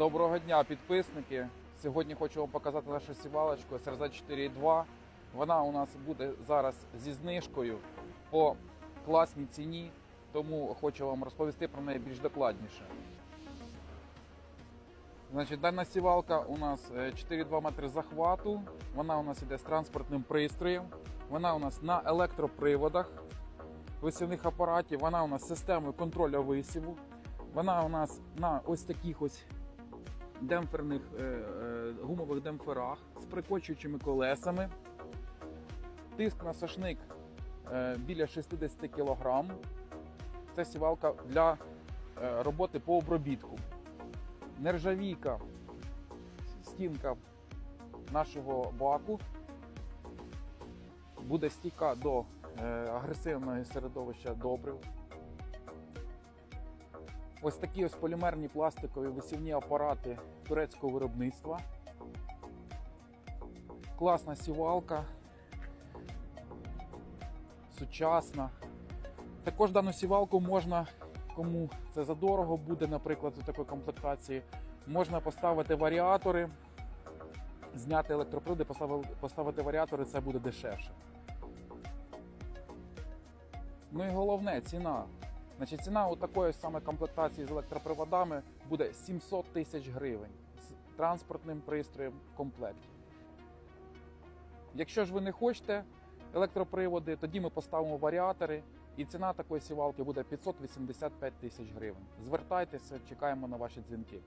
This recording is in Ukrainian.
Доброго дня, підписники. Сьогодні хочу вам показати нашу сівалочку SRZ 4.2. Вона у нас буде зараз зі знижкою по класній ціні, тому хочу вам розповісти про неї більш докладніше. Значить, дана сівалка у нас е, 4,2 метри захвату. Вона у нас іде з транспортним пристроєм. Вона у нас на електроприводах висівних апаратів. Вона у нас з системою контролю висіву. Вона у нас на ось таких ось демпферних е, е, гумових демпферах з прикочуючими колесами. Тиск на сошник е, біля 60 кг. Це сівалка для роботи по обробітку. Нержавійка, стінка нашого баку буде стійка до агресивного середовища добрив. Ось такі ось полімерні пластикові висівні апарати турецького виробництва. Класна сівалка. Сучасна. Також дану сівалку можна, кому це задорого буде, наприклад, у такої комплектації, можна поставити варіатори, зняти електроприводи, поставити, поставити варіатори, це буде дешевше. Ну і головне ціна. Значить, ціна у такої саме комплектації з електроприводами буде 700 тисяч гривень з транспортним пристроєм в комплекті. Якщо ж ви не хочете електроприводи, тоді ми поставимо варіатори, і ціна такої сівалки буде 585 тисяч гривень. Звертайтеся, чекаємо на ваші дзвінки.